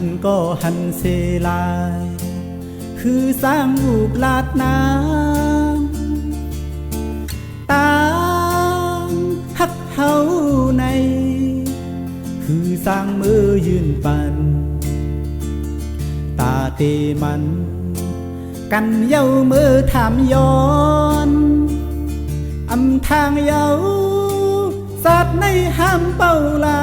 นก็หันเสลาย คือสร้างรูปลาดน้ำตามหักเฮาใน คือสร้างมือยืนปัน ตาเตมัน กันเย้ามือถามย้อนอำทางเย้าสัตว์ในห้ามเป้าลา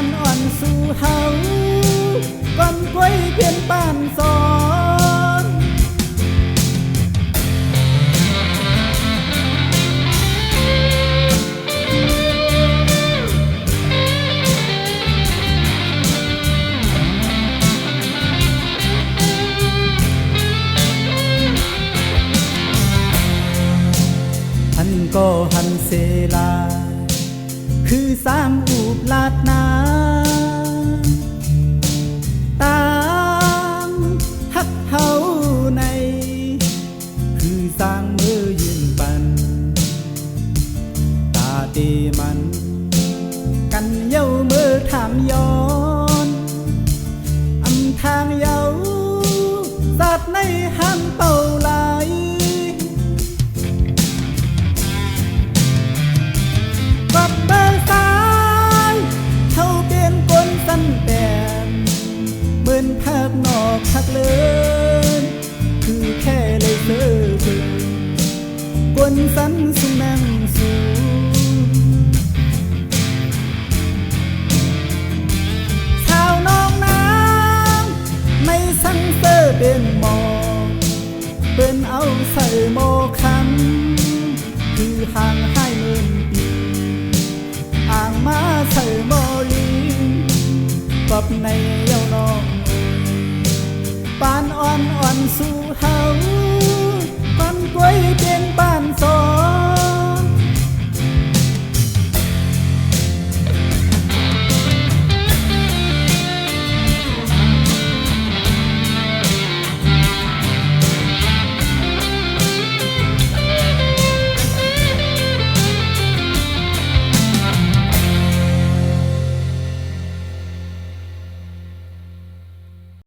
านอ่อนอ่อนสู่เฮาก่อนกล้วยเพียนปานสอนหันก็หันเสลาย คือสามอูบลาดน้ำตามหักเฮาใน คือสร้างมือยืนปัน ตาตีมัน กันเย้ามือถามยอ เป็นหมอ เป็นเอาใส่โมคัน คือหางให้เมินปีอ่างมาใส่โมลีปับในเย้าน้องปานอ่อนอ่อนสู่เฮาปันกล้วยเป็นบ้านซอ